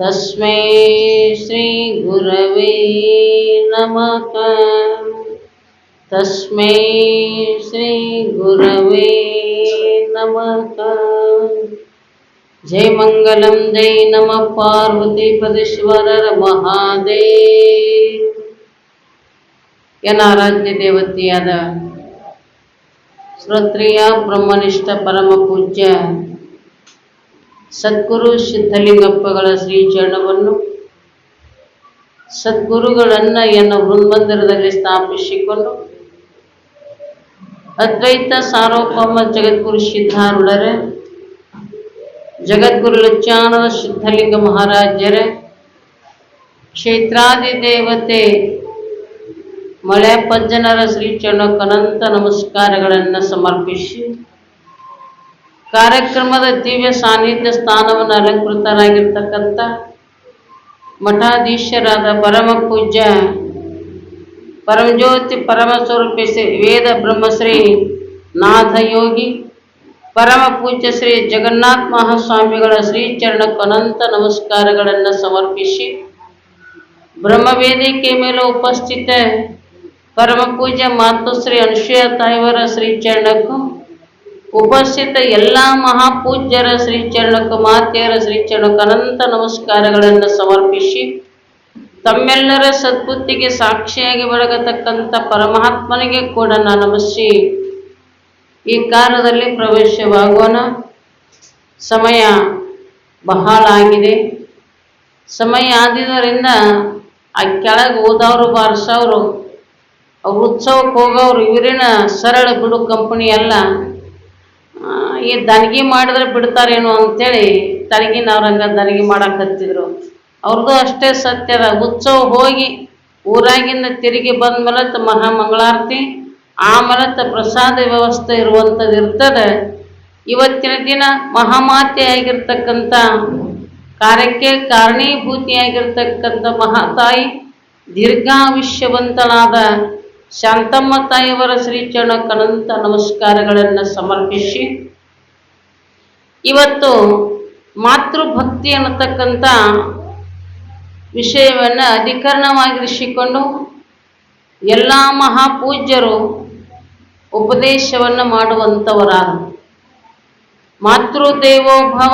तस्मै श्रीगुरवे नमः तस्मै श्रीगुरवे नमः जय मङ्गलं जय नमः पार्वतीपदेश्वरर महादेव ಎನಾರಾಧ್ಯ ದೇವತೆಯಾದ ಶ್ರೋತ್ರಿಯ ಬ್ರಹ್ಮನಿಷ್ಠ ಪರಮ ಪೂಜ್ಯ ಸದ್ಗುರು ಸಿದ್ಧಲಿಂಗಪ್ಪಗಳ ಶ್ರೀಚರಣವನ್ನು ಸದ್ಗುರುಗಳನ್ನ ಎನ್ನ ವೃಂದಮಂದಿರದಲ್ಲಿ ಸ್ಥಾಪಿಸಿಕೊಂಡು ಅದ್ವೈತ ಸಾರ್ವಭೌಮ ಜಗದ್ಗುರು ಸಿದ್ಧಾರೂಢರೇ, ಜಗದ್ಗುರು ಲಚ್ಚಾನದ ಸಿದ್ಧಲಿಂಗ ಮಹಾರಾಜರೇ ಕ್ಷೇತ್ರಾದಿ ದೇವತೆ ಮಳೆ ಪಜ್ಜನರ ಶ್ರೀಚರಣಕ್ಕನಂತ ನಮಸ್ಕಾರಗಳನ್ನು ಸಮರ್ಪಿಸಿ ಕಾರ್ಯಕ್ರಮದ ದಿವ್ಯ ಸಾನ್ನಿಧ್ಯ ಸ್ಥಾನವನ್ನು ಅಲಂಕೃತರಾಗಿರ್ತಕ್ಕಂಥ ಮಠಾಧೀಶರಾದ ಪರಮ ಪೂಜ್ಯ ಪರಮಜ್ಯೋತಿ ಪರಮಸ್ವರೂಪಿ ಶ್ರೀ ವೇದ ಬ್ರಹ್ಮಶ್ರೀ ನಾಥಯೋಗಿ ಪರಮ ಪೂಜ್ಯ ಶ್ರೀ ಜಗನ್ನಾಥ ಮಹಾಸ್ವಾಮಿಗಳ ಶ್ರೀಚರಣಕ್ಕೂ ಅನಂತ ನಮಸ್ಕಾರಗಳನ್ನು ಸಮರ್ಪಿಸಿ ಬ್ರಹ್ಮವೇದಿಕೆ ಮೇಲೆ ಉಪಸ್ಥಿತ ಪರಮ ಪೂಜ್ಯ ಮಾತುಶ್ರೀ ಅನುಸೂಯ ತಾಯಿಯವರ ಶ್ರೀಚರಣಕ್ಕೂ ಉಪಸ್ಥಿತ ಎಲ್ಲ ಮಹಾಪೂಜ್ಯರ ಶ್ರೀಚರಣಕ್ಕೂ ಮಾತೆಯರ ಶ್ರೀಚರಣಕ್ಕೂ ಅನಂತ ನಮಸ್ಕಾರಗಳನ್ನು ಸಮರ್ಪಿಸಿ ತಮ್ಮೆಲ್ಲರ ಸದ್ಬುದ್ಧಿಗೆ ಸಾಕ್ಷಿಯಾಗಿ ಬೆಳಗತಕ್ಕಂಥ ಪರಮಾತ್ಮನಿಗೆ ಕೂಡ ನಾನು ನಮಸ್ಸಿ. ಈ ಕಾಲದಲ್ಲಿ ಪ್ರವೇಶವಾಗೋಣ. ಸಮಯ ಬಹಳ ಆಗಿದೆ. ಸಮಯ ಆದಿದ್ದರಿಂದ ಆ ಕೆಳಗೆ ಓದೋರು ಬಾರಿಸೋರು ಅವ್ರ ಉತ್ಸವಕ್ಕೆ ಹೋಗೋರು ಇವರಿನ ಸರಳ ಬಿಡು ಕಂಪನಿ ಅಲ್ಲ ಆ, ಈ ದನಗಿ ಮಾಡಿದ್ರೆ ಬಿಡ್ತಾರೇನೋ ಅಂತೇಳಿ ತನಗಿನವ್ರಂಗ ದನಗಿ ಮಾಡಾಕತ್ತಿದ್ರು. ಅವ್ರದ್ದು ಅಷ್ಟೇ ಸತ್ಯದ ಉತ್ಸವ ಹೋಗಿ ಊರಾಗಿಂದ ತಿರುಗಿ ಬಂದ ಮೇಲೆ ಮಹಾಮಂಗಳಾರತಿ ಆಮೇಲೆ ಪ್ರಸಾದ ವ್ಯವಸ್ಥೆ ಇರುವಂಥದ್ದು ಇರ್ತದೆ. ಇವತ್ತಿನ ದಿನ ಮಹಾಮಾತೆ ಆಗಿರ್ತಕ್ಕಂಥ ಕಾರ್ಯಕ್ಕೆ ಕಾರಣೀಭೂತಿಯಾಗಿರ್ತಕ್ಕಂಥ ಮಹಾತಾಯಿ ದೀರ್ಘಾವಿಷ್ಯವಂತಳಾದ ಶಾಂತಮ್ಮ ತಾಯಿಯವರ ಶ್ರೀಚರಣಕ್ಕನಂತ ನಮಸ್ಕಾರಗಳನ್ನು ಸಮರ್ಪಿಸಿ ಇವತ್ತು ಮಾತೃಭಕ್ತಿ ಅನ್ನತಕ್ಕಂಥ ವಿಷಯವನ್ನು ಅಧಿಕರಣವಾಗಿರಿಸಿಕೊಂಡು ಎಲ್ಲ ಮಹಾಪೂಜ್ಯರು ಉಪದೇಶವನ್ನು ಮಾಡುವಂಥವರಾದ ಮಾತೃದೇವೋಭವ,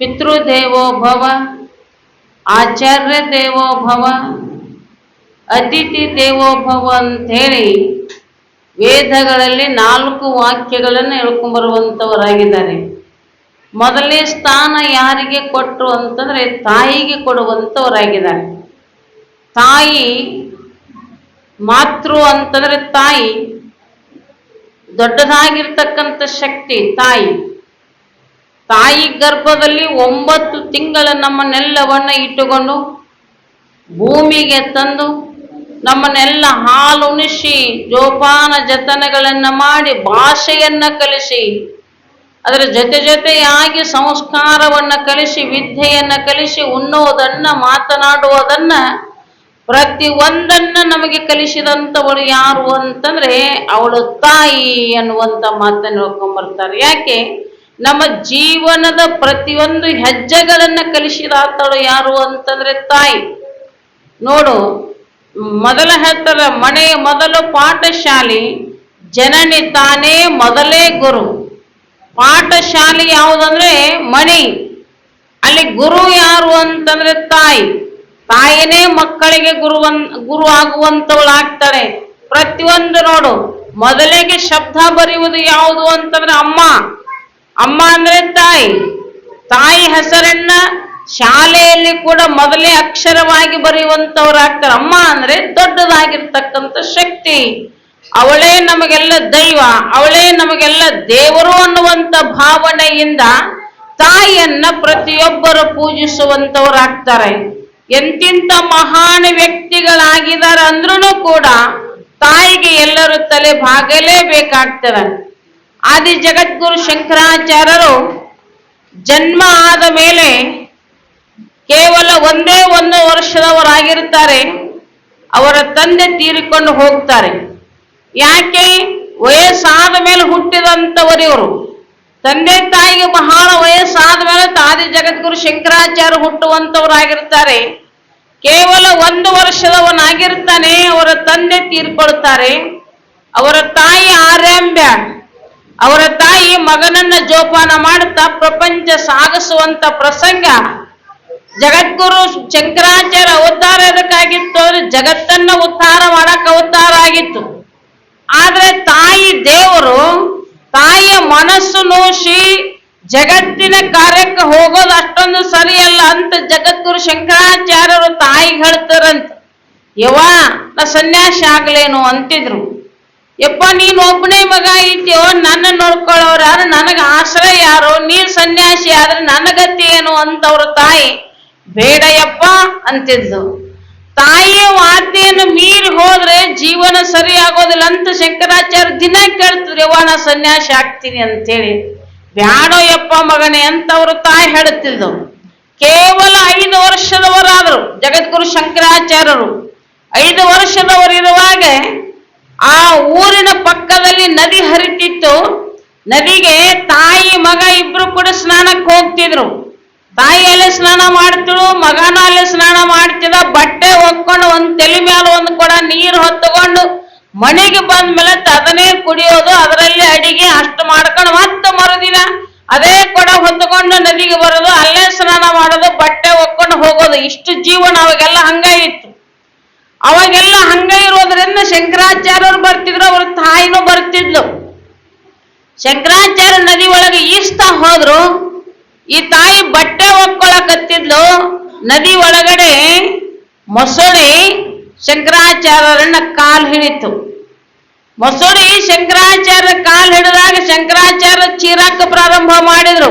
ಪಿತೃದೇವೋಭವ ಆಚಾರ್ಯ ದೇವೋಭವ ಅತಿಥಿ ದೇವೋಭವ ಅಂಥೇಳಿ ವೇದಗಳಲ್ಲಿ ನಾಲ್ಕು ವಾಕ್ಯಗಳನ್ನು ಹೇಳ್ಕೊಂಬರುವಂಥವರಾಗಿದ್ದಾರೆ ಮೊದಲನೇ ಸ್ಥಾನ ಯಾರಿಗೆ ಕೊಟ್ಟರು ಅಂತಂದರೆ ತಾಯಿಗೆ ಕೊಡುವಂಥವರಾಗಿದ್ದಾರೆ ತಾಯಿ ಮಾತೃ ಅಂತಂದರೆ ತಾಯಿ, ದೊಡ್ಡದಾಗಿರ್ತಕ್ಕಂಥ ಶಕ್ತಿ ತಾಯಿ. ತಾಯಿ ಗರ್ಭದಲ್ಲಿ ಒಂಬತ್ತು ತಿಂಗಳ ನಮ್ಮನ್ನೆಲ್ಲವನ್ನ ಇಟ್ಟುಕೊಂಡು ಭೂಮಿಗೆ ತಂದು ನಮ್ಮನ್ನೆಲ್ಲ ಹಾಲುಣಿಸಿ ಜೋಪಾನ ಜತನಗಳನ್ನು ಮಾಡಿ ಭಾಷೆಯನ್ನು ಕಲಿಸಿ ಅದರ ಜೊತೆ ಜೊತೆಯಾಗಿ ಸಂಸ್ಕಾರವನ್ನು ಕಲಿಸಿ, ವಿದ್ಯೆಯನ್ನು ಕಲಿಸಿ, ಉಣ್ಣೋದನ್ನು, ಮಾತನಾಡುವುದನ್ನು ಪ್ರತಿ ಒಂದನ್ನು ನಮಗೆ ಕಲಿಸಿದಂಥವಳು ಯಾರು ಅಂತಂದ್ರೆ ಅವಳು ತಾಯಿ ಅನ್ನುವಂಥ ಮಾತನ್ನು ಹೇಳ್ಕೊಂಬರ್ತಾರೆ. ಯಾಕೆ? ನಮ್ಮ ಜೀವನದ ಪ್ರತಿಯೊಂದು ಹೆಜ್ಜೆಗಳನ್ನ ಕಲಿಸಿದಾತಳು ಯಾರು ಅಂತಂದ್ರೆ ತಾಯಿ. ನೋಡು, ಮೊದಲ ಹೇಳ್ತಾರೆ ಮನೆಯ ಮೊದಲು ಪಾಠಶಾಲಿ ಜನನಿ ತಾನೇ ಮೊದಲೇ ಗುರು. ಪಾಠಶಾಲೆ ಯಾವುದಂದ್ರೆ ಮನೆ. ಅಲ್ಲಿ ಗುರು ಯಾರು ಅಂತಂದ್ರೆ ತಾಯಿ. ತಾಯಿನೇ ಮಕ್ಕಳಿಗೆ ಗುರುವನ್ ಗುರು ಆಗುವಂತವಳಾಗ್ತಾರೆ ಪ್ರತಿಯೊಂದು ನೋಡು. ಮೊದಲಿಗೆ ಶಬ್ದ ಬರೆಯುವುದು ಯಾವುದು ಅಂತಂದ್ರೆ ಅಮ್ಮ. ಅಮ್ಮ ಅಂದ್ರೆ ತಾಯಿ. ತಾಯಿ ಹೆಸರನ್ನ ಶಾಲೆಯಲ್ಲಿ ಕೂಡ ಮೊದಲೇ ಅಕ್ಷರವಾಗಿ ಬರೆಯುವಂತವ್ರಾಗ್ತಾರೆ. ಅಮ್ಮ ಅಂದ್ರೆ ದೊಡ್ಡದಾಗಿರ್ತಕ್ಕಂಥ ಶಕ್ತಿ. ಅವಳೇ ನಮಗೆಲ್ಲ ದೈವ, ಅವಳೇ ನಮಗೆಲ್ಲ ದೇವರು ಅನ್ನುವಂಥ ಭಾವನೆಯಿಂದ ತಾಯಿಯನ್ನ ಪ್ರತಿಯೊಬ್ಬರು ಪೂಜಿಸುವಂತವರಾಗ್ತಾರೆ. ಎಂತಿಂತ ಮಹಾನ್ ವ್ಯಕ್ತಿಗಳಾಗಿದ್ದಾರೆ ಅಂದ್ರೂ ಕೂಡ ತಾಯಿಗೆ ಎಲ್ಲರೂ ತಲೆ ಬಾಗಲೇಬೇಕಾಗ್ತದೆ. ಆದಿ ಜಗದ್ಗುರು ಶಂಕರಾಚಾರ್ಯರು ಜನ್ಮ ಆದ ಮೇಲೆ ಕೇವಲ ಒಂದೇ ಒಂದು ವರ್ಷದವರಾಗಿರ್ತಾರೆ ಅವರ ತಂದೆ ತೀರಿಕೊಂಡು ಹೋಗ್ತಾರೆ. ಯಾಕೆ? ವಯಸ್ಸಾದ ಮೇಲೆ ಹುಟ್ಟಿದಂಥವರಿವರು ತಂದೆ ತಾಯಿಗೆ ಬಹಳ ವಯಸ್ಸಾದ ಮೇಲೆ ತಾದಿ ಜಗದ್ಗುರು ಶಂಕರಾಚಾರ್ಯ ಹುಟ್ಟುವಂಥವರಾಗಿರ್ತಾರೆ. ಕೇವಲ ಒಂದು ವರ್ಷದವನಾಗಿರ್ತಾನೆ, ಅವರ ತಂದೆ ತೀರ್ಕೊಳ್ತಾರೆ ಅವರ ತಾಯಿ ಆರ್ಯಾಂಬ್ಯ ಅವರ ತಾಯಿ ಮಗನನ್ನ ಜೋಪಾನ ಮಾಡುತ್ತಾ ಪ್ರಪಂಚ ಸಾಗಿಸುವಂತ ಪ್ರಸಂಗ. ಜಗದ್ಗುರು ಶಂಕರಾಚಾರ್ಯ ಅವತಾರ ಎದಕ್ಕಾಗಿತ್ತು ಅಂದ್ರೆ ಜಗತ್ತನ್ನ ಉದ್ಧಾರ ಮಾಡಕ್ ಅವತಾರ ಆಗಿತ್ತು. ಆದ್ರೆ ತಾಯಿ ದೇವರು ತಾಯಿಯ ಮನಸ್ಸು ನೋಸಿ ಜಗತ್ತಿನ ಕಾರ್ಯಕ್ಕೆ ಹೋಗೋದು ಅಷ್ಟೊಂದು ಸರಿಯಲ್ಲ ಅಂತ ಜಗದ್ಗುರು ಶಂಕರಾಚಾರ್ಯರು ತಾಯಿಗೆ ಹೇಳ್ತಾರಂತ. ಯವಾ ನಾ ಸನ್ಯಾಸಿ ಆಗ್ಲೇನು ಅಂತಿದ್ರು. ಯಪ್ಪ, ನೀನ್ ಒಬ್ಬನೇ ಮಗ ಇದ್ದೀಯೋ ನನ್ನ ನೋಡ್ಕೊಳ್ಳೋರು ಯಾರು? ನನಗ ಆಶ್ರಯ ಯಾರು? ನೀನ್ ಸನ್ಯಾಸಿ ಆದ್ರೆ ನನ್ನ ಗತಿ ಏನು? ಅಂತವ್ರ ತಾಯಿ, ಬೇಡಯಪ್ಪ ಅಂತಿದ್ದು ತಾಯಿಯ ವಾರ್ತೆಯನ್ನು ಮೀರಿ ಹೋದ್ರೆ ಜೀವನ ಸರಿ ಆಗೋದಿಲ್ಲ ಅಂತ ಶಂಕರಾಚಾರ್ಯ ದಿನ ಕೇಳ್ತಿದ್ರು ಯವ್ವ ನಾ ಸನ್ಯಾಸಿ ಆಗ್ತೀನಿ ಅಂತೇಳಿ. ಬ್ಯಾಡೋ ಯಪ್ಪ ಮಗನೇ ಅಂತ ಅವರು ತಾಯಿ ಹೇಳುತ್ತಿದ್ದು. ಕೇವಲ ಐದು ವರ್ಷದವರಾದರು, ಜಗದ್ಗುರು ಶಂಕರಾಚಾರ್ಯರು. ಐದು ವರ್ಷದವರಿರುವಾಗ ಆ ಊರಿನ ಪಕ್ಕದಲ್ಲಿ ನದಿ ಹರಿತಿತ್ತು. ನದಿಗೆ ತಾಯಿ ಮಗ ಇಬ್ರು ಕೂಡ ಸ್ನಾನಕ್ಕೆ ಹೋಗ್ತಿದ್ರು. ತಾಯಿ ಅಲ್ಲಿ ಸ್ನಾನ ಮಾಡ್ತಿಳು ಮಗನ ಅಲ್ಲಿ ಸ್ನಾನ ಮಾಡ್ತಿದ, ಬಟ್ಟೆ ಒಕ್ಕೊಂಡು ಒಂದ್ ತಲೆ ಮೇಲೆ ಒಂದು ಕೂಡ ನೀರು ಹೊತ್ತುಕೊಂಡು ಮನೆಗೆ ಬಂದ ಮೇಲೆ ತದನೇ ಕುಡಿಯೋದು, ಅದರಲ್ಲಿ ಅಡಿಗೆ, ಅಷ್ಟು ಮಾಡ್ಕೊಂಡು ಮತ್ತೆ ಮರುದಿನ ಅದೇ ಕೊಡ ಹೊತ್ತುಕೊಂಡು ನದಿಗೆ ಬರೋದು, ಅಲ್ಲೇ ಸ್ನಾನ ಮಾಡೋದು, ಬಟ್ಟೆ ಒಕ್ಕೊಂಡು ಹೋಗೋದು. ಇಷ್ಟು ಜೀವನ ಅವಾಗೆಲ್ಲ ಹಂಗಾಗಿತ್ತು ಅವಾಗೆಲ್ಲ ಹಂಗ ಇರೋದ್ರಿಂದ ಶಂಕರಾಚಾರ್ಯರು ಬರ್ತಿದ್ರು, ಅವ್ರ ತಾಯಿನೂ ಬರ್ತಿದ್ಲು. ಶಂಕರಾಚಾರ್ಯ ನದಿ ಒಳಗೆ ಈಸ್ತಾ ಹೋದ್ರು. ಈ ತಾಯಿ ಬಟ್ಟೆ ಒಪ್ಪಿಕೊಳ್ಳಕತ್ತಿದ್ಲು ನದಿ ಒಳಗಡೆ ಮೊಸಳಿ ಶಂಕರಾಚಾರ್ಯರನ್ನ ಕಾಲ್ ಹಿಡಿತು. ಮೊಸಳಿ ಶಂಕರಾಚಾರ್ಯ ಕಾಲ್ ಹಿಡಿದಾಗ ಶಂಕರಾಚಾರ್ಯ ಚೀರಾಕ ಪ್ರಾರಂಭ ಮಾಡಿದ್ರು.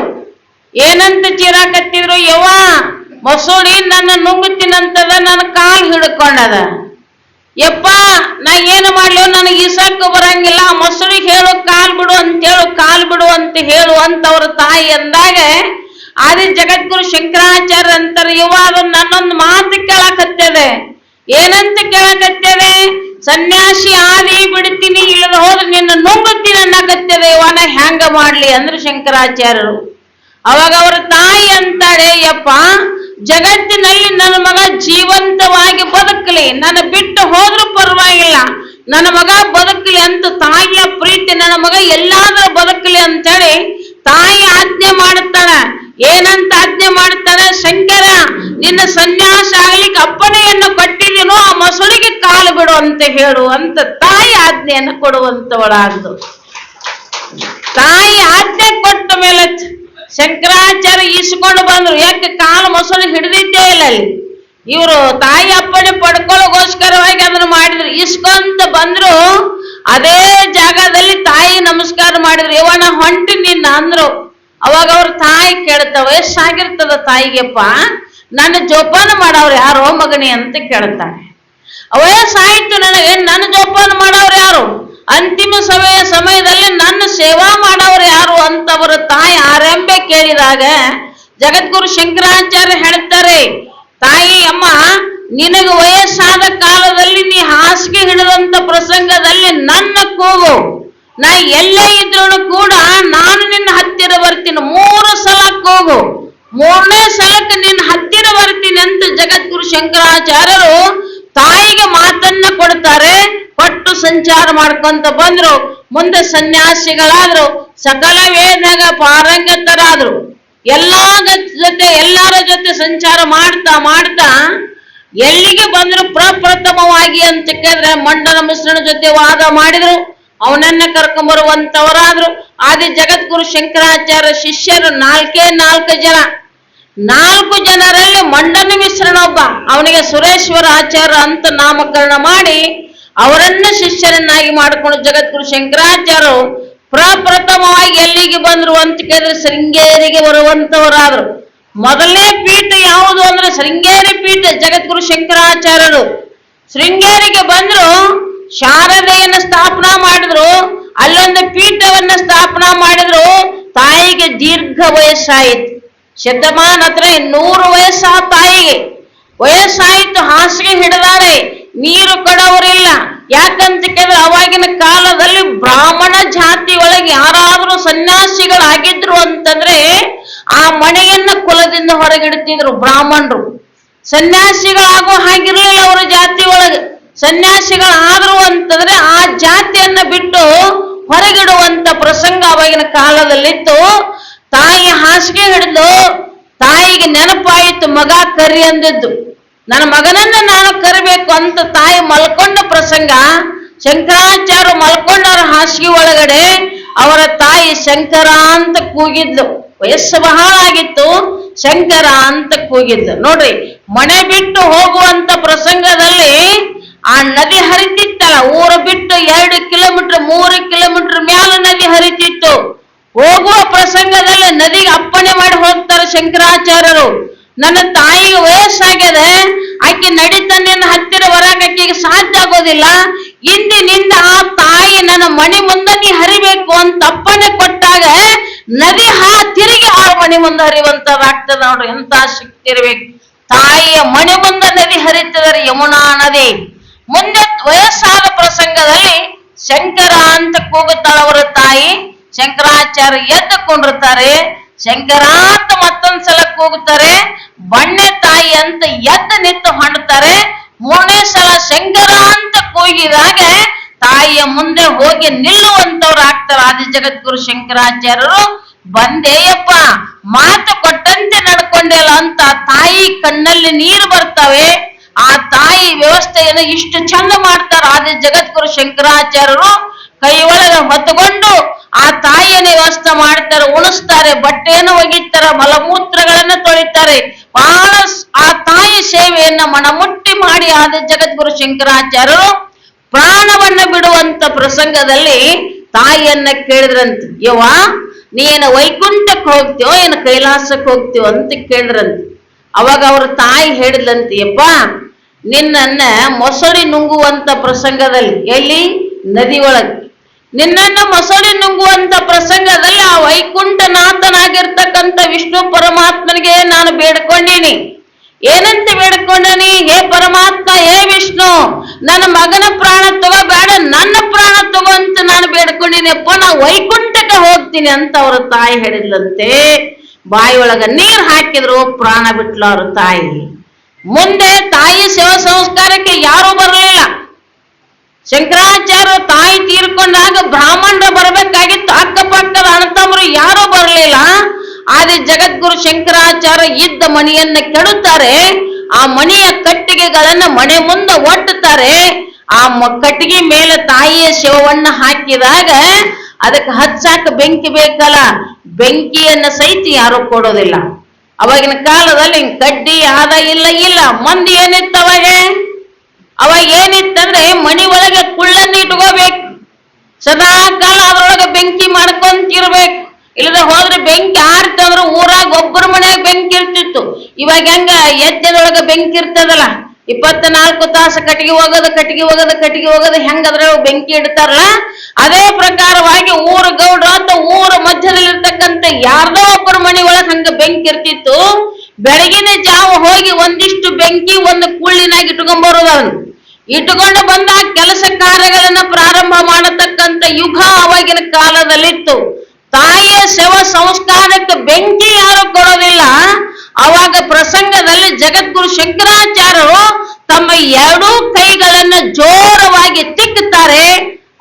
ಏನಂತ ಚೀರಾಕತ್ತಿದ್ರು ಯವ್ವ, ಮೊಸಳಿ ನನ್ನ ನುಂಗುತ್ತಿನಂತದ ನನ್ನ ಕಾಲ್ ಹಿಡ್ಕೊಂಡದ. ಯಪ್ಪ, ನಾ ಏನು ಮಾಡ್ಲಿ? ನನಗೆ ಈಸಕ್ಕ ಬರಂಗಿಲ್ಲ. ಮೊಸಳಿಗೆ ಹೇಳು, ಕಾಲ್ ಬಿಡು ಅಂತ ಹೇಳು, ಕಾಲ್ ಬಿಡು ಅಂತ ಹೇಳು ಅಂತ ಅವ್ರ ತಾಯಿ ಅಂದಾಗ ಆದಿ ಜಗದ್ಗುರು ಶಂಕರಾಚಾರ್ಯ ಅಂತಾರೆ ಅದು ನನ್ನೊಂದು ಮಾತು ಕೇಳಕತ್ತದೆ ಏನಂತ ಕೇಳಕತ್ತದೆ ಸನ್ಯಾಸಿ ಆದಿ ಬಿಡ್ತೀನಿ ಇಲ್ಲದ ಹೋದ್ರೆ ನಿನ್ನ ನುಂಗುತ್ತೀನಿ ಅನ್ನಕತ್ತದೆ ಯವ್ವ ನಾ ಹ್ಯಾಂಗ ಮಾಡ್ಲಿ ಅಂದ್ರೆ ಶಂಕರಾಚಾರ್ಯರು. ಅವಾಗ ಅವರ ತಾಯಿ ಅಂತಾಳೆ, ಯಪ್ಪ, ಜಗತ್ತಿನಲ್ಲಿ ನನ್ನ ಮಗ ಜೀವಂತವಾಗಿ ಬದುಕಲಿ, ನನ್ನ ಬಿಟ್ಟು ಹೋದ್ರೂ ಪರವಾಗಿಲ್ಲ. ನನ್ನ ಮಗ ಬದುಕಲಿ ಅಂತ ತಾಯಿಯ ಪ್ರೀತಿ, ನನ್ನ ಮಗ ಎಲ್ಲಾದ್ರೂ ಬದುಕಲಿ ಅಂತೇಳಿ ತಾಯಿ ಆಜ್ಞೆ ಮಾಡುತ್ತಾಳೆ. ಏನಂತ ಆಜ್ಞೆ ಮಾಡ್ತಾನೆ ಶಂಕರ, ನಿನ್ನ ಸನ್ಯಾಸ ಆಗ್ಲಿಕ್ಕೆ ಅಪ್ಪನೆಯನ್ನು ಕೊಟ್ಟಿದ್ದೀನೋ ಆ ಮೊಸಳಿಗೆ ಕಾಲು ಬಿಡು ಅಂತ ಹೇಳು ಅಂತ ತಾಯಿ ಆಜ್ಞೆಯನ್ನು ಕೊಡುವಂತವಳಾದ್ದು. ತಾಯಿ ಆಜ್ಞೆ ಕೊಟ್ಟ ಮೇಲೆ ಶಂಕರಾಚಾರ್ಯ ಈಸ್ಕೊಂಡು ಬಂದ್ರು. ಯಾಕೆ ಕಾಲು ಮೊಸಳು ಹಿಡಿದಿದ್ದೇ ಇಲ್ಲ ಅಲ್ಲಿ ಇವರು ತಾಯಿ ಅಪ್ಪಣೆ ಪಡ್ಕೊಳ್ಳೋಗೋಸ್ಕರವಾಗಿ ಅದನ್ನ ಮಾಡಿದ್ರು. ಇಸ್ಕೊಂತ ಬಂದ್ರು. ಅದೇ ಜಾಗದಲ್ಲಿ ತಾಯಿ ನಮಸ್ಕಾರ ಮಾಡಿದ್ರು. ಇವನ ಹೊಂಟಿ ನಿನ್ನ ಅಂದ್ರು. ಅವಾಗ ಅವ್ರ ತಾಯಿ ಕೇಳ್ತಾವ ವಯಸ್ಸಾಗಿರ್ತದ ತಾಯಿಗೆಪ್ಪ, ನನ್ನ ಜೋಪಾನ ಮಾಡವ್ರು ಯಾರೋ? ಮಗನಿ, ಅಂತ ಕೇಳ್ತಾನೆ. ವಯಸ್ಸಾಯ್ತು ನನಗೆ ನನ್ನ ಜೋಪಾನ ಮಾಡವ್ರು ಯಾರು? ಅಂತಿಮ ಸಮಯ ಸಮಯದಲ್ಲಿ ನನ್ನ ಸೇವಾ ಮಾಡವ್ರು ಯಾರು? ಅಂತವರ ತಾಯಿ ಆರಂಭೆ ಕೇಳಿದಾಗ ಜಗದ್ಗುರು ಶಂಕರಾಚಾರ್ಯ ಹೇಳ್ತಾರೆ, ತಾಯಿ, ಅಮ್ಮ, ನಿನಗೆ ವಯಸ್ಸಾದ ಕಾಲದಲ್ಲಿ ನೀ ಹಾಸಿಗೆ ಹಿಡಿದಂತ ಪ್ರಸಂಗದಲ್ಲಿ ನನ್ನ ಕೂಗು. ನಾ ಎಲ್ಲೇ ಇದ್ರು ಕೂಡ ನಾನು ನಿನ್ನ ಹತ್ತಿರ ಬರ್ತೀನಿ. ಮೂರು ಸಲ ಹೋಗು. ಮೂರನೇ ಸಲಕ್ಕೆ ನಿನ್ನ ಹತ್ತಿರ ಬರ್ತೀನಿ ಅಂತ ಜಗದ್ಗುರು ಶಂಕರಾಚಾರ್ಯರು ತಾಯಿಗೆ ಮಾತನ್ನ ಕೊಡ್ತಾರೆ. ಪಟ್ಟು ಸಂಚಾರ ಮಾಡ್ಕೊಂತ ಬಂದ್ರು. ಮುಂದೆ ಸನ್ಯಾಸಿಗಳಾದ್ರು. ಸಕಲ ವೇದಗ ಪಾರಂಗತರಾದ್ರು. ಎಲ್ಲಾ ಜೊತೆ ಎಲ್ಲರ ಜೊತೆ ಸಂಚಾರ ಮಾಡ್ತಾ ಮಾಡ್ತಾ ಎಲ್ಲಿಗೆ ಬಂದ್ರು ಪ್ರಪ್ರಥಮವಾಗಿ ಅಂತ ಕೇಳಿದ್ರೆ ಮಂಡನ ಮಿಶ್ರಣ ಜೊತೆ ವಾದ ಮಾಡಿದ್ರು. ಅವನನ್ನ ಕರ್ಕೊಂಬರುವಂತವರಾದ್ರು. ಆದಿ ಜಗದ್ಗುರು ಶಂಕರಾಚಾರ್ಯ ಶಿಷ್ಯರು ನಾಲ್ಕೇ ನಾಲ್ಕು ಜನ. ನಾಲ್ಕು ಜನರಲ್ಲಿ ಮಂಡನ ಮಿಶ್ರಣ ಒಬ್ಬ. ಅವನಿಗೆ ಸುರೇಶ್ವರ ಆಚಾರ್ಯ ಅಂತ ನಾಮಕರಣ ಮಾಡಿ ಅವರನ್ನ ಶಿಷ್ಯರನ್ನಾಗಿ ಮಾಡಿಕೊಂಡು ಜಗದ್ಗುರು ಶಂಕರಾಚಾರ್ಯರು ಪ್ರಪ್ರಥಮವಾಗಿ ಎಲ್ಲಿಗೆ ಬಂದ್ರು ಅಂತ ಕೇಳಿದ್ರೆ ಶೃಂಗೇರಿಗೆ ಬರುವಂತವರಾದ್ರು. ಮೊದಲನೇ ಪೀಠ ಯಾವುದು ಅಂದ್ರೆ ಶೃಂಗೇರಿ ಪೀಠ ಜಗದ್ಗುರು ಶಂಕರಾಚಾರ್ಯರು. ಶೃಂಗೇರಿಗೆ ಬಂದ್ರು ಶಾರದೆಯನ್ನು ಸ್ಥಾಪನಾ ಮಾಡಿದ್ರು, ಅಲ್ಲೊಂದು ಪೀಠವನ್ನ ಸ್ಥಾಪನಾ ಮಾಡಿದ್ರು, ತಾಯಿಗೆ ದೀರ್ಘ ವಯಸ್ಸಾಯಿತು. ಶತಮಾನ ಹತ್ರ ನೂರು ವಯಸ್ಸಾ ತಾಯಿಗೆ. ವಯಸ್ಸಾಯಿತು, ಹಾಸಿಗೆ ಹಿಡಿದಾರೆ, ನೀರು ಕೊಡೋರಿಲ್ಲ. ಯಾಕಂತ ಕೇಳಿದ್ರೆ ಅವಾಗಿನ ಕಾಲದಲ್ಲಿ ಬ್ರಾಹ್ಮಣ ಜಾತಿ ಒಳಗೆ ಯಾರಾದ್ರೂ ಸನ್ಯಾಸಿಗಳಾಗಿದ್ರು ಅಂತಂದ್ರೆ ಆ ಮನೆಯನ್ನ ಕುಲದಿಂದ ಹೊರಗಿಡ್ತಿದ್ರು ಬ್ರಾಹ್ಮಣರು. ಸನ್ಯಾಸಿಗಳಾಗೋ ಹಾಗಿರ್ಲಿಲ್ಲ ಅವರ ಜಾತಿ ಒಳಗೆ. ಸನ್ಯಾಸಿಗಳಾದ್ರು ಅಂತಂದ್ರೆ ಆ ಜಾತಿಯನ್ನ ಬಿಟ್ಟು ಹೊರಗಿಡುವಂತ ಪ್ರಸಂಗ ಅವಾಗಿನ ಕಾಲದಲ್ಲಿತ್ತು. ತಾಯಿ ಹಾಸಿಗೆ ಹಿಡಿದು ತಾಯಿಗೆ ನೆನಪಾಯಿತು, ಮಗ ಕರಿ ಅಂದಿದ್ದು. ನನ್ನ ಮಗನನ್ನ ನಾನು ಕರಿಬೇಕು ಅಂತ ತಾಯಿ ಮಲ್ಕೊಂಡ ಪ್ರಸಂಗ, ಶಂಕರಾಚಾರ್ಯ ಮಲ್ಕೊಂಡರ ಹಾಸಿಗೆ ಒಳಗಡೆ ಅವರ ತಾಯಿ ಶಂಕರ ಅಂತ ಕೂಗಿದ್ಲು. ವಯಸ್ಸು ಬಹಳ ಆಗಿತ್ತು, ಶಂಕರ ಅಂತ ಕೂಗಿದ್ಲು. ನೋಡ್ರಿ, ಮನೆ ಬಿಟ್ಟು ಹೋಗುವಂತ ಪ್ರಸಂಗದಲ್ಲಿ ಆ ನದಿ ಹರಿತಿತ್ತಲ್ಲ, ಊರು ಬಿಟ್ಟು ಎರಡು ಕಿಲೋಮೀಟರ್, ಮೂರು ಕಿಲೋಮೀಟರ್ ಮ್ಯಾಲ ನದಿ ಹರಿತಿತ್ತು. ಹೋಗುವ ಪ್ರಸಂಗದಲ್ಲಿ ನದಿಗೆ ಅಪ್ಪಣೆ ಮಾಡಿ ಹೋಗ್ತಾರೆ ಶಂಕರಾಚಾರ್ಯರು. ನನ್ನ ತಾಯಿಗೆ ವಯಸ್ಸಾಗಿದೆ ಆಕೆ ನಡೀತಾ ನಿನ್ನ ಹತ್ತಿರ ಬರಕ್ಕೆ ಆಕೆಗೆ ಸಾಧ್ಯ ಆಗೋದಿಲ್ಲ. ಇಂದಿನಿಂದ ಆ ತಾಯಿ ನನ್ನ ಮನೆ ಮುಂದೆ ನೀ ಹರಿಬೇಕು ಅಂತ ಅಪ್ಪಣೆ ಕೊಟ್ಟಾಗ ನದಿ ಹಾ ತಿರುಗಿ ಆ ಮನೆ ಮುಂದೆ ಹರಿವಂತದಾಗ್ತದ ನೋಡ್ರಿ ಎಂತ ಶಕ್ತಿ ಇರ್ಬೇಕು. ತಾಯಿಯ ಮನೆ ಮುಂದೆ ನದಿ ಹರಿತದ ಯಮುನಾ ನದಿ. ಮುಂದೆ ವಯಸ್ಸಾದ ಪ್ರಸಂಗದಲ್ಲಿ ಶಂಕರ ಅಂತ ಕೂಗುತ್ತಾಳವರ ತಾಯಿ. ಶಂಕರಾಚಾರ್ಯ ಎದ್ದುಕೊಂಡಿರ್ತಾರೆ. ಶಂಕರ ಅಂತ ಮತ್ತೊಂದ್ಸಲ ಕೂಗುತ್ತಾರೆ. ಬಣ್ಣೆ ತಾಯಿ ಅಂತ ಎದ್ದು ನಿಂತು ಹಣ್ತಾರೆ ಮೂರನೇ ಸಲ ಶಂಕರ ಅಂತ ಕೂಗಿದಾಗ ತಾಯಿಯ ಮುಂದೆ ಹೋಗಿ ನಿಲ್ಲುವಂತವ್ರು ಆಗ್ತಾರೆ ಆದಿ ಜಗದ್ಗುರು ಶಂಕರಾಚಾರ್ಯರು. ಬಂದೇಯಪ್ಪ ಮಾತು ಕೊಟ್ಟಂತೆ ನಡ್ಕೊಂಡೆಲ್ಲ ಅಂತ ತಾಯಿ ಕಣ್ಣಲ್ಲಿ ನೀರು ಬರ್ತವೆ. ಆ ತಾಯಿ ವ್ಯವಸ್ಥೆಯನ್ನು ಇಷ್ಟು ಚಂದ ಮಾಡ್ತಾರ ಆದ್ರೆ ಜಗದ್ಗುರು ಶಂಕರಾಚಾರ್ಯರು ಕೈ ಒಳಗ ಹೊತ್ತುಕೊಂಡು ಆ ತಾಯಿಯನ್ನ ವ್ಯವಸ್ಥೆ ಮಾಡ್ತಾರೆ, ಉಣಿಸ್ತಾರೆ, ಬಟ್ಟೆಯನ್ನು ಒಗಿತಾರೆ, ಮಲಮೂತ್ರಗಳನ್ನ ತೊಳಿತಾರೆ. ಬಹಳ ಆ ತಾಯಿ ಸೇವೆಯನ್ನ ಮನಮುಟ್ಟಿ ಮಾಡಿ ಆದ ಜಗದ್ಗುರು ಶಂಕರಾಚಾರ್ಯರು ಪ್ರಾಣವನ್ನ ಬಿಡುವಂತ ಪ್ರಸಂಗದಲ್ಲಿ ತಾಯಿಯನ್ನ ಕೇಳಿದ್ರಂತ. ಯವ ನೀನು ವೈಕುಂಠಕ್ಕೆ ಹೋಗ್ತೀವೋ ಏನು ಕೈಲಾಸಕ್ಕೆ ಹೋಗ್ತೀವೋ ಅಂತ ಕೇಳಿದ್ರಂತ. ಅವಾಗ ಅವ್ರ ತಾಯಿ ಹೇಳಿದ್ಲಂತೆ ಯಪ್ಪ ನಿನ್ನನ್ನ ಮೊಸಳಿ ನುಂಗುವಂತ ಪ್ರಸಂಗದಲ್ಲಿ, ಎಲ್ಲಿ? ನದಿ ಒಳಗೆ ನಿನ್ನನ್ನ ಮೊಸಳಿ ನುಂಗುವಂತ ಪ್ರಸಂಗದಲ್ಲಿ ಆ ವೈಕುಂಠನಾಥನಾಗಿರ್ತಕ್ಕಂಥ ವಿಷ್ಣು ಪರಮಾತ್ಮನಿಗೆ ನಾನು ಬೇಡ್ಕೊಂಡೀನಿ. ಏನಂತ ಬೇಡ್ಕೊಂಡನಿ? ಹೇ ಪರಮಾತ್ಮ, ಹೇ ವಿಷ್ಣು, ನನ್ನ ಮಗನ ಪ್ರಾಣ ತಗೋಬೇಡ, ನನ್ನ ಪ್ರಾಣ ತಗೋ ಅಂತ ನಾನು ಬೇಡ್ಕೊಂಡಿನಪ್ಪ ನಾ ವೈಕುಂಠಕ್ಕೆ ಹೋಗ್ತೀನಿ ಅಂತ ಅವರ ತಾಯಿ ಹೇಳಿದ್ಲಂತೆ. ಬಾಯಿ ನೀರ್ ಹಾಕಿದ್ರು, ಪ್ರಾಣ ಬಿಟ್ಲು ಅವ್ರ ತಾಯಿ. ಮುಂದೆ ತಾಯಿ ಶಿವ ಸಂಸ್ಕಾರಕ್ಕೆ ಯಾರು ಬರಲಿಲ್ಲ. ಶಂಕರಾಚಾರ್ಯ ತಾಯಿ ತೀರ್ಕೊಂಡಾಗ ಬ್ರಾಹ್ಮಣರು ಬರಬೇಕಾಗಿತ್ತು. ಅಕ್ಕಪಕ್ಕದ ಅಣ್ಣತಮ್ಮರು ಯಾರು ಬರಲಿಲ್ಲ. ಆದ್ರೆ ಜಗದ್ಗುರು ಶಂಕರಾಚಾರ್ಯ ಇದ್ದ ಮಣಿಯನ್ನ ಕೆಡುತ್ತಾರೆ. ಆ ಮಣಿಯ ಕಟ್ಟಿಗೆಗಳನ್ನ ಮನೆ ಮುಂದೆ ಒಟ್ಟುತ್ತಾರೆ ಆ ಕಟ್ಟಿಗೆ ಮೇಲೆ ತಾಯಿಯ ಶಿವವನ್ನ ಹಾಕಿದಾಗ ಅದಕ್ಕೆ ಹಚ್ಚಾಕ ಬೆಂಕಿ ಬೇಕಲ್ಲ? ಬೆಂಕಿಯನ್ನ ಸಹಿತ ಯಾರು ಕೊಡೋದಿಲ್ಲ. ಅವಾಗಿನ ಕಾಲದಲ್ಲಿ ಕಡ್ಡಿ ಆದ ಇಲ್ಲ ಇಲ್ಲ. ಮಂದಿ ಏನಿತ್ತು ಅವಾಗ ಅವಾಗ ಏನಿತ್ತಂದ್ರೆ ಮಣಿ ಒಳಗೆ ಕುಳ್ಳನ್ನು ಇಟ್ಕೋಬೇಕು. ಸದಾ ಕಾಲ ಅದ್ರೊಳಗೆ ಬೆಂಕಿ ಮಾಡ್ಕೊಂತಿರ್ಬೇಕು. ಇಲ್ಲದ ಹೋದ್ರೆ ಬೆಂಕಿ ಆರ್ತಂದ್ರೆ ಊರಾಗ ಒಬ್ಬರ ಮನೆಯಾಗ ಬೆಂಕಿ ಇರ್ತಿತ್ತು. ಇವಾಗ ಹೆಂಗ ಎದ್ದೆದೊಳಗ ಬೆಂಕಿ ಇರ್ತದಲ್ಲ? ಇಪ್ಪತ್ನಾಲ್ಕು ತಾಸು ಕಟ್ಟಿಗೆ ಹೋಗೋದು ಕಟ್ಟಿಗೆ ಹೋಗೋದು ಕಟ್ಟಿಗೆ ಹೋಗೋದು, ಹೆಂಗದ್ರೆ ಬೆಂಕಿ ಇಡ್ತಾರಲ್ಲ? ಅದೇ ಪ್ರಕಾರವಾಗಿ ಊರ ಗೌಡ್ರ ಅಂತ ಊರ ಮಧ್ಯದಲ್ಲಿರ್ತಕ್ಕಂಥ ಯಾರ್ದೋ ಒಬ್ಬರ ಮನೆ ಒಳಗೆ ಹಂಗ ಬೆಂಕಿ ಇರ್ತಿತ್ತು. ಬೆಳಗಿನ ಜಾವ ಹೋಗಿ ಒಂದಿಷ್ಟು ಬೆಂಕಿ ಒಂದು ಕುಳ್ಳಿನಾಗ ಇಟ್ಕೊಂಡ್ಬರೋದು ಅವನು. ಇಟ್ಟುಕೊಂಡು ಬಂದ ಕೆಲಸ ಕಾರ್ಯಗಳನ್ನ ಪ್ರಾರಂಭ ಮಾಡತಕ್ಕಂತ ಯುಗ ಅವಾಗಿನ ಕಾಲದಲ್ಲಿತ್ತು. ತಾಯಿಯ ಶವ ಸಂಸ್ಕಾರಕ್ಕೆ ಬೆಂಕಿ ಯಾರು ಕೊಡೋದಿಲ್ಲ. ಅವಾಗ ಪ್ರಸಂಗದಲ್ಲಿ ಜಗದ್ಗುರು ಶಂಕರಾಚಾರ್ಯರು ತಮ್ಮ ಎರಡೂ ಕೈಗಳನ್ನ ಜೋರವಾಗಿ ತಿಕ್ಕುತ್ತಾರೆ.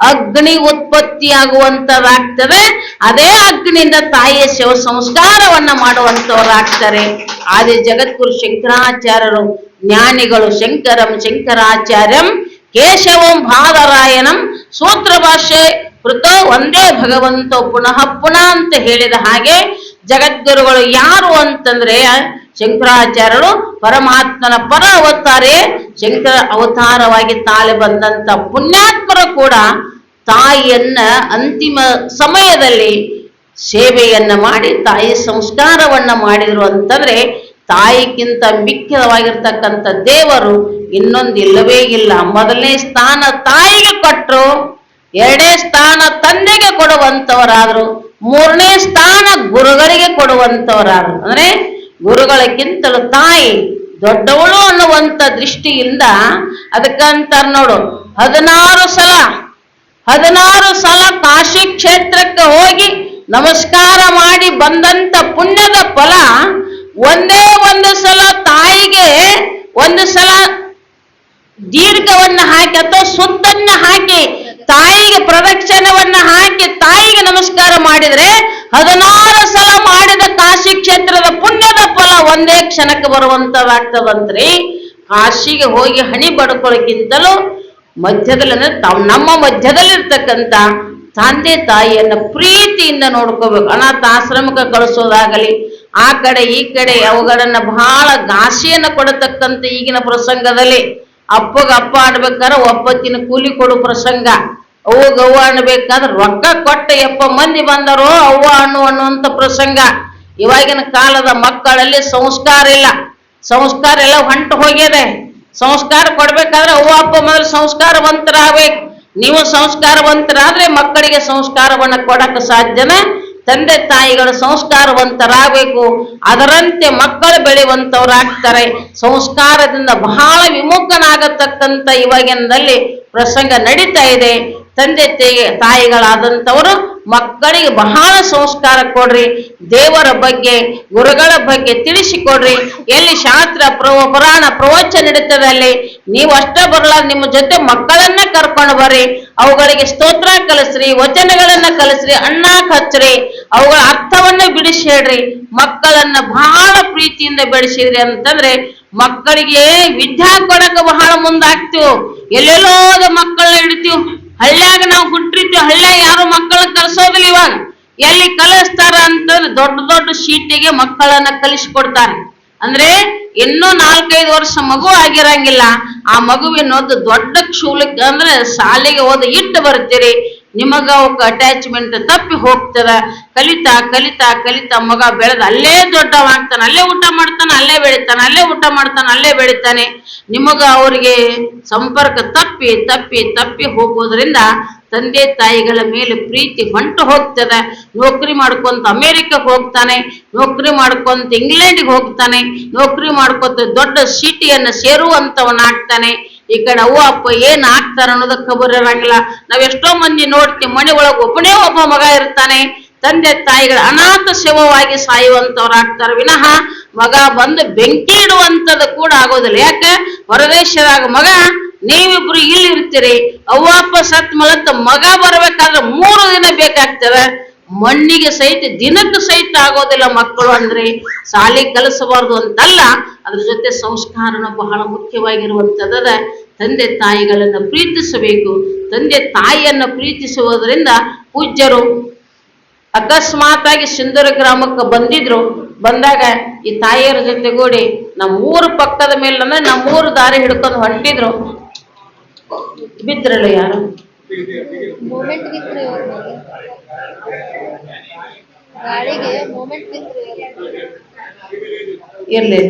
ಅಗ್ನಿ ಉತ್ಪತ್ತಿಯಾಗುವಂತದಾಗ್ತದೆ ಅದೇ ಅಗ್ನಿಯಿಂದ ತಾಯಿಯ ಶಿವ ಸಂಸ್ಕಾರವನ್ನ ಮಾಡುವಂತವರಾಗ್ತಾರೆ. ಆದಿ ಜಗದ್ಗುರು ಶಂಕರಾಚಾರ್ಯರು ಜ್ಞಾನಿಗಳು ಶಂಕರಂ ಶಂಕರಾಚಾರ್ಯಂ ಕೇಶವಂ ಭಾದರಾಯಣಂ ಸೂತ್ರ ಭಾಷೆ ಕೃತ ಒಂದೇ ಭಗವಂತ ಪುನಃ ಪುನಃ ಅಂತ ಹೇಳಿದ ಹಾಗೆ ಜಗದ್ಗುರುಗಳು ಯಾರು ಅಂತಂದ್ರೆ ಶಂಕರಾಚಾರ್ಯರು ಪರಮಾತ್ಮನ ಪರ ಅವತಾರೆ ಶಂಕರ ಅವತಾರವಾಗಿ ತಾಳೆ ಬಂದಂತ ಪುಣ್ಯಾತ್ಮರು ಕೂಡ ತಾಯಿಯನ್ನ ಅಂತಿಮ ಸಮಯದಲ್ಲಿ ಸೇವೆಯನ್ನ ಮಾಡಿ, ತಾಯಿ ಸಂಸ್ಕಾರವನ್ನ ಮಾಡಿದ್ರು ಅಂತಂದ್ರೆ ತಾಯಿಗಿಂತ ಮುಖ್ಯವಾಗಿರ್ತಕ್ಕಂಥ ದೇವರು ಇನ್ನೊಂದು ಇಲ್ಲವೇ ಇಲ್ಲ. ಮೊದಲನೇ ಸ್ಥಾನ ತಾಯಿಗೆ ಕೊಟ್ಟರು ಎರಡನೇ ಸ್ಥಾನ ತಂದೆಗೆ ಕೊಡುವಂತವರಾದ್ರು ಮೂರನೇ ಸ್ಥಾನ ಗುರುಗಳಿಗೆ ಕೊಡುವಂತವರಾದ್ರು ಅಂದ್ರೆ ಗುರುಗಳಕ್ಕಿಂತಲೂ ತಾಯಿ ದೊಡ್ಡವಳು ಅನ್ನುವಂತ ದೃಷ್ಟಿಯಿಂದ ಅದಕ್ಕಂತ ನೋಡು, ಹದಿನಾರು ಸಲ ಹದಿನಾರು ಸಲ ಕಾಶಿ ಕ್ಷೇತ್ರಕ್ಕೆ ಹೋಗಿ ನಮಸ್ಕಾರ ಮಾಡಿ ಬಂದಂತ ಪುಣ್ಯದ ಫಲ ಒಂದೇ ಒಂದು ಸಲ ತಾಯಿಗೆ, ಒಂದು ಸಲ ದೀರ್ಘವನ್ನ ಹಾಕಿ ಅಥವಾ ಸುತ್ತನ್ನ ಹಾಕಿ ತಾಯಿಗೆ ಪ್ರದಕ್ಷಿಣವನ್ನ ಹಾಕಿ ತಾಯಿಗೆ ನಮಸ್ಕಾರ ಮಾಡಿದರೆ ಹದಿನಾರು ಸಲ ಮಾಡಿದ ಕಾಶಿ ಕ್ಷೇತ್ರದ ಪುಣ್ಯದ ಫಲ ಒಂದೇ ಕ್ಷಣಕ್ಕೆ ಬರುವಂತದಾಗ್ತದಂತ್ರಿ. ಕಾಶಿಗೆ ಹೋಗಿ ಹಣಿ ಬಡ್ಕೊಳ್ಳೋಕ್ಕಿಂತಲೂ ಮಧ್ಯದಲ್ಲಿ ಅಂದ್ರೆ ತಾವ್ ನಮ್ಮ ಮಧ್ಯದಲ್ಲಿರ್ತಕ್ಕಂಥ ತಂದೆ ತಾಯಿಯನ್ನ ಪ್ರೀತಿಯಿಂದ ನೋಡ್ಕೋಬೇಕು. ಅನಾಥ ಆಶ್ರಮಕ್ಕೆ ಕಳಿಸೋದಾಗಲಿ, ಆ ಕಡೆ ಈ ಕಡೆ ಅವುಗಳನ್ನ ಬಹಳ ಗಾಸಿಯನ್ನು ಕೊಡತಕ್ಕಂಥ ಈಗಿನ ಪ್ರಸಂಗದಲ್ಲಿ ಅಪ್ಪಗ ಅಪ್ಪ ಆಡ್ಬೇಕಾದ್ರೆ ಒಪ್ಪತ್ತಿನ ಕೂಲಿ ಕೊಡು ಪ್ರಸಂಗ. ಅವ್ವ ಗವ್ವ ಅನ್ಬೇಕಾದ್ರೆ ರೊಕ್ಕ ಕೊಟ್ಟ ಎಪ್ಪ ಮಂದಿ ಬಂದರೋ ಅವ್ವ ಅಣ್ಣು ಅನ್ನುವಂಥ ಪ್ರಸಂಗ. ಇವಾಗಿನ ಕಾಲದ ಮಕ್ಕಳಲ್ಲಿ ಸಂಸ್ಕಾರ ಇಲ್ಲ. ಸಂಸ್ಕಾರ ಎಲ್ಲ ಹೊಂಟು ಹೋಗಿದೆ. ಸಂಸ್ಕಾರ ಕೊಡ್ಬೇಕಾದ್ರೆ ಅವ್ವ ಅಪ್ಪ ಮೊದಲು ಸಂಸ್ಕಾರವಂತರಾಗಬೇಕು. ನೀವು ಸಂಸ್ಕಾರವಂತರಾದ್ರೆ ಮಕ್ಕಳಿಗೆ ಸಂಸ್ಕಾರವನ್ನು ಕೊಡಕ್ಕೆ ಸಾಧ್ಯನ? ತಂದೆ ತಾಯಿಗಳು ಸಂಸ್ಕಾರವಂತರಾಗಬೇಕು. ಅದರಂತೆ ಮಕ್ಕಳು ಬೆಳೆಯುವಂತವರಾಗ್ತಾರೆ. ಸಂಸ್ಕಾರದಿಂದ ಬಹಳ ವಿಮುಖನಾಗತಕ್ಕಂಥ ಇವಾಗಿನದಲ್ಲಿ ಪ್ರಸಂಗ ನಡೀತಾ ಇದೆ. ತಂದೆ ತಾಯಿ ತಾಯಿಗಳಾದಂಥವರು ಮಕ್ಕಳಿಗೆ ಬಹಳ ಸಂಸ್ಕಾರ ಕೊಡ್ರಿ, ದೇವರ ಬಗ್ಗೆ, ಗುರುಗಳ ಬಗ್ಗೆ ತಿಳಿಸಿಕೊಡ್ರಿ. ಎಲ್ಲಿ ಶಾಸ್ತ್ರ ಪ್ರವ, ಪುರಾಣ ಪ್ರವಚನ ನಡೀತದೆ ಅಲ್ಲಿ, ನೀವು ಅಷ್ಟೇ ಬರಲ್ಲ, ನಿಮ್ಮ ಜೊತೆ ಮಕ್ಕಳನ್ನ ಕರ್ಕೊಂಡು ಬರ್ರಿ. ಅವುಗಳಿಗೆ ಸ್ತೋತ್ರ ಕಲಿಸ್ರಿ, ವಚನಗಳನ್ನ ಕಲಿಸ್ರಿ ಅಣ್ಣ ಹಚ್ಚ್ರಿ. ಅವುಗಳ ಅರ್ಥವನ್ನ ಬಿಡಿಸಿ ಹೇಳ್ರಿ. ಮಕ್ಕಳನ್ನ ಬಹಳ ಪ್ರೀತಿಯಿಂದ ಬೆಳೆಸಿದ್ರಿ ಅಂತಂದ್ರೆ ಮಕ್ಕಳಿಗೆ ವಿದ್ಯಾ ಕೊಡಕ ಬಹಳ ಮುಂದಾಗ್ತೀವಿ. ಎಲ್ಲೆಲ್ಲೋದ ಮಕ್ಕಳನ್ನ ಹಿಡಿತೀವಿ. ಹಳ್ಳ್ಯಾಗ ನಾವು ಹುಟ್ಟಿರ್ತೀವಿ ಹಳ್ಳ್ಯಾಗ ಯಾರು ಮಕ್ಕಳನ್ನ ಕಲಿಸೋದಿಲ್ಲ ಇವಾಗ. ಎಲ್ಲಿ ಕಲಿಸ್ತಾರ ಅಂತ ದೊಡ್ಡ ದೊಡ್ಡ ಶೀಟಿಗೆ ಮಕ್ಕಳನ್ನ ಕಲಿಸಿಕೊಡ್ತಾರೆ. ಅಂದ್ರೆ ಇನ್ನೂ ನಾಲ್ಕೈದು ವರ್ಷ ಮಗು ಆಗಿರಂಗಿಲ್ಲ. ಆ ಮಗುವಿನ ಒಂದು ದೊಡ್ಡ ಕ್ಷೂಲಕ್ಕೆ ಅಂದ್ರೆ ಶಾಲೆಗೆ ಹೋದ ಇಟ್ಟು ಬರ್ತೀರಿ ನಿಮಗ ಅವಕ್ಕೆ ಅಟ್ಯಾಚ್ಮೆಂಟ್ ತಪ್ಪಿ ಹೋಗ್ತದ. ಕಲಿತಾ ಕಲಿತಾ ಕಲಿತಾ ಮಗ ಬೆಳೆದ ಅಲ್ಲೇ ದೊಡ್ಡವಾಗ್ತಾನೆ ಅಲ್ಲೇ ಊಟ ಮಾಡ್ತಾನೆ, ಅಲ್ಲೇ ಬೆಳಿತಾನೆ, ಅಲ್ಲೇ ಊಟ ಮಾಡ್ತಾನೆ, ಅಲ್ಲೇ ಬೆಳಿತಾನೆ. ನಿಮಗ ಅವರಿಗೆ ಸಂಪರ್ಕ ತಪ್ಪಿ ತಪ್ಪಿ ತಪ್ಪಿ ಹೋಗೋದ್ರಿಂದ ತಂದೆ ತಾಯಿಗಳ ಮೇಲೆ ಪ್ರೀತಿ ಹೊಂಟು ಹೋಗ್ತದೆ. ನೌಕರಿ ಮಾಡ್ಕೊಂತ ಅಮೇರಿಕಕ್ಕೆ ಹೋಗ್ತಾನೆ, ನೌಕರಿ ಮಾಡ್ಕೊಂತ ಇಂಗ್ಲೆಂಡ್ಗೆ ಹೋಗ್ತಾನೆ, ನೌಕರಿ ಮಾಡ್ಕೊಂತ ದೊಡ್ಡ ಸಿಟಿಯನ್ನ ಸೇರುವಂತವನಾಗ್ತಾನೆ. ಈ ಕಡೆ ಅವ್ವ, ಅಪ್ಪ ಏನ್ ಆಗ್ತಾರ ಅನ್ನೋದ ಖಬರ್ ಇರಂಗಿಲ್ಲ ನಾವ್ ಎಷ್ಟೋ ಮಂದಿ ನೋಡ್ತೀವಿ ಮನೆ ಒಳಗೆ ಒಬ್ಬನೇ ಒಬ್ಬ ಮಗ ಇರ್ತಾನೆ. ತಂದೆ ತಾಯಿಗಳ ಅನಾಥ ಶವವಾಗಿ ಸಾಯುವಂತವ್ರಾಗ್ತಾರ ವಿನಃ ಮಗ ಬಂದು ಬೆಂಕಿ ಇಡುವಂತದ್ದು ಕೂಡ ಆಗೋದಿಲ್ಲ. ಯಾಕೆ? ಹೊರದೇಶದಾಗ ಮಗ, ನೀವಿಬ್ರು ಇಲ್ಲಿ ಇರ್ತೀರಿ. ಅವ್ವ, ಅಪ್ಪ, ಸತ್ ಮಲತ್ತ ಮಗ ಬರ್ಬೇಕಾದ್ರೆ ಮೂರು ದಿನ ಬೇಕಾಗ್ತದೆ ಮಣ್ಣಿಗೆ ಸಹಿತ ದಿನಕ್ಕೆ ಸಹಿತ ಆಗೋದಿಲ್ಲ ಮಕ್ಕಳು ಅಂದ್ರೆ. ಶಾಲೆ ಕಲಿಸಬಾರ್ದು ಅಂತಲ್ಲ. ಅದ್ರ ಜೊತೆ ಸಂಸ್ಕಾರನ ಬಹಳ ಮುಖ್ಯವಾಗಿರುವಂಥದ್ದದ. ತಂದೆ ತಾಯಿಗಳನ್ನು ಪ್ರೀತಿಸಬೇಕು. ತಂದೆ ತಾಯಿಯನ್ನು ಪ್ರೀತಿಸುವುದರಿಂದ ಪೂಜ್ಯರು ಅಕಸ್ಮಾತಾಗಿ ಸಿಂಧೂರ ಗ್ರಾಮಕ್ಕೆ ಬಂದಿದ್ರು. ಬಂದಾಗ ಈ ತಾಯಿಯರ ಜೊತೆಗೂಡಿ ನಮ್ಮ ಊರ ಪಕ್ಕದ ಮೇಲೆ ನಮ್ಮೂರು ದಾರಿ ಹಿಡ್ಕೊಂಡು ಹೊಂಟಿದ್ರು. ಬಿದ್ರಲ್ಲ ಯಾರು? ಇರ್ಲಿ.